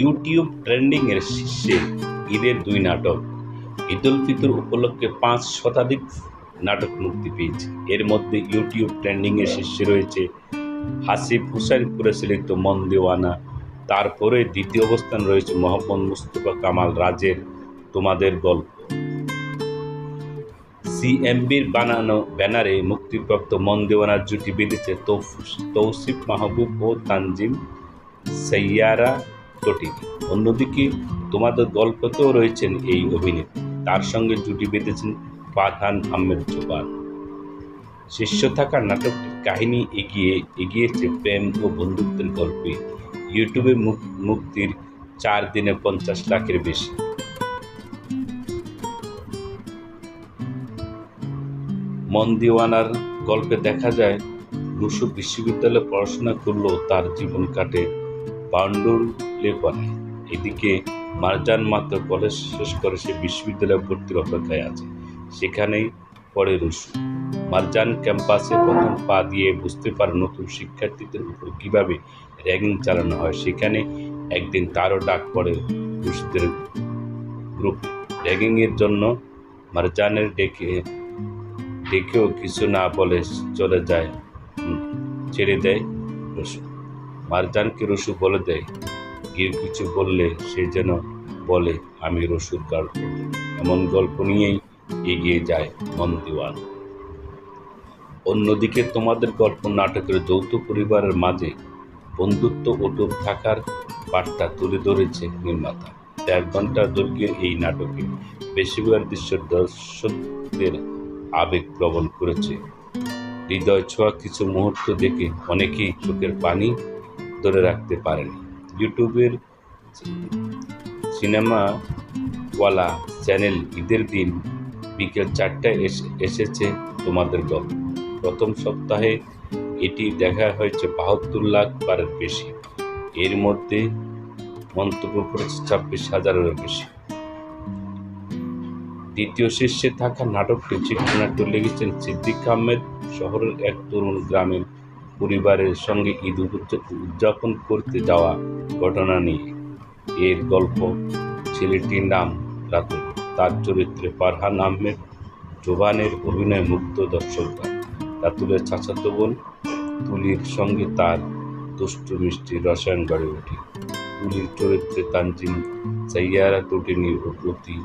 YouTube ট্রেন্ডিংয়ের শীর্ষে ঈদের দুই নাটক। ঈদ উল ফিতর উপলক্ষে পাঁচ শতাধিক নাটক মুক্তি পেয়েছে। এর মধ্যে ইউটিউব ট্রেন্ডিংয়ের শীর্ষে রয়েছে হাসিফ হুসাইন পরিচালিত মন দেওয়ানা। তারপরে দ্বিতীয় অবস্থান রয়েছে মোহাম্মদ মুস্তফা কামাল রাজের তোমাদের গল্প। সিএমবির বানানো ব্যানারে মুক্তিপ্রাপ্ত মন দেওয়ানার জুটি বেঁধেছে তৌসিফ মাহবুব ও তানজিম সৈয়ারা টটিনি অন্যদিকে তোমাদের গল্পতেও রয়েছেন এই অভিনেত্রী। তার সঙ্গে জুটি বেঁধেছেন পাঠান আহমেদ জোবান। শীর্ষ থাকা নাটকটির কাহিনী এগিয়ে, এগিয়েছে প্রেম ও বন্ধুত্বের গল্পে। ইউটিউবে মুক- মুক্তির চার দিনে পঞ্চাশ লাখের বেশি। মন দিওয়ানার গল্পে দেখা যায়, রুশু বিশ্ববিদ্যালয়ে পড়াশোনা করলেও তার জীবন কাটে লেপানে এদিকে মারজান মাত্র কলেজ শেষ করে সে বিশ্ববিদ্যালয়ে ভর্তির অপেক্ষায় আছে। সেখানেই পড়ে রুশু। মারজান ক্যাম্পাসে প্রথম পা দিয়ে বুঝতে পারে নতুন শিক্ষার্থীদের উপর কীভাবে র্যাগিং চালানো হয়। সেখানে একদিন তারও ডাক পড়ে রুশদের গ্রুপ। র্যাগিংয়ের জন্য মারজানের ডেকে, ডেকেও কিছু না বলে চলে যায়, ছেড়ে দেয় রসু মারজানকে রসু বলে দেয়? কেউ কিছু বললে সে যেন বলে, আমি রসুর গার্লফ্রেন্ড এমন গল্প নিয়েই এগিয়ে যায় মন দিওয়ান। অন্যদিকে তোমাদের গল্প নাটকের যৌথ পরিবারের মাঝে বন্ধুত্ব অটুট থাকার বার্তা তুলে ধরেছে নির্মাতা। দেড় ঘণ্টা দৈর্ঘ্যের এই নাটকে বেশিরভাগ দৃশ্য দর্শকদের আবেগ প্রবণ করেছে। হৃদয় ছোঁয়া কিছু মুহূর্ত দেখে অনেকেই চোখের পানি ধরে রাখতে পারেনি। ইউটিউবের সিনেমাওয়ালা চ্যানেল ঈদের দিন বিকেল চারটায় এসে, এসেছে তোমাদের গল্প প্রথম সপ্তাহে এটি দেখা হয়েছে বাহাত্তর লাখ বারের বেশি। এর মধ্যে মন্তব্য করেছে ছাব্বিশ হাজারেরও বেশি। দ্বিতীয় শীর্ষে থাকা নাটকটি চিত্রনাট্য লিখেছেন সিদ্দিক আহমেদ শহরের এক তরুণ গ্রামের পরিবারের সঙ্গে ঈদ উদয- উদযাপন করতে যাওয়া ঘটনা নিয়ে। এর গল্প, ছেলেটির নাম রাতুল। তার চরিত্রে ফারহান আহমেদ, জোবানের অভিনয় মুগ্ধ দর্শকরা। রাতুলের চাচাতো বোন তুলির সঙ্গে তার দুষ্ট মিষ্টি রসায়ন গড়ে ওঠে। তুলির চরিত্রে তানজিম সাইয়ারা ত্রুটিনির প্রতি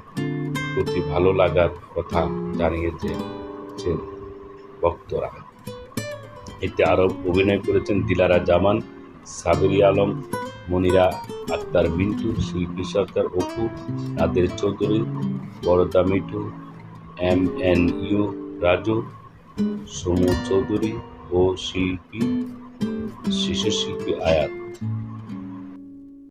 প্রতি ভালো লাগার কথা জানিয়েছেন ভক্তরা এতে আরও অভিনয় করেছেন দিলারা জামান, Saberi Alam, Monira Akter Mintu, Shilpi Sarkar Apu, Nader Chowdhury, Barada Mithu, M N U, Raju, Samu Chowdhury ও শিল্পী, শিশু শিল্পী আয়াত।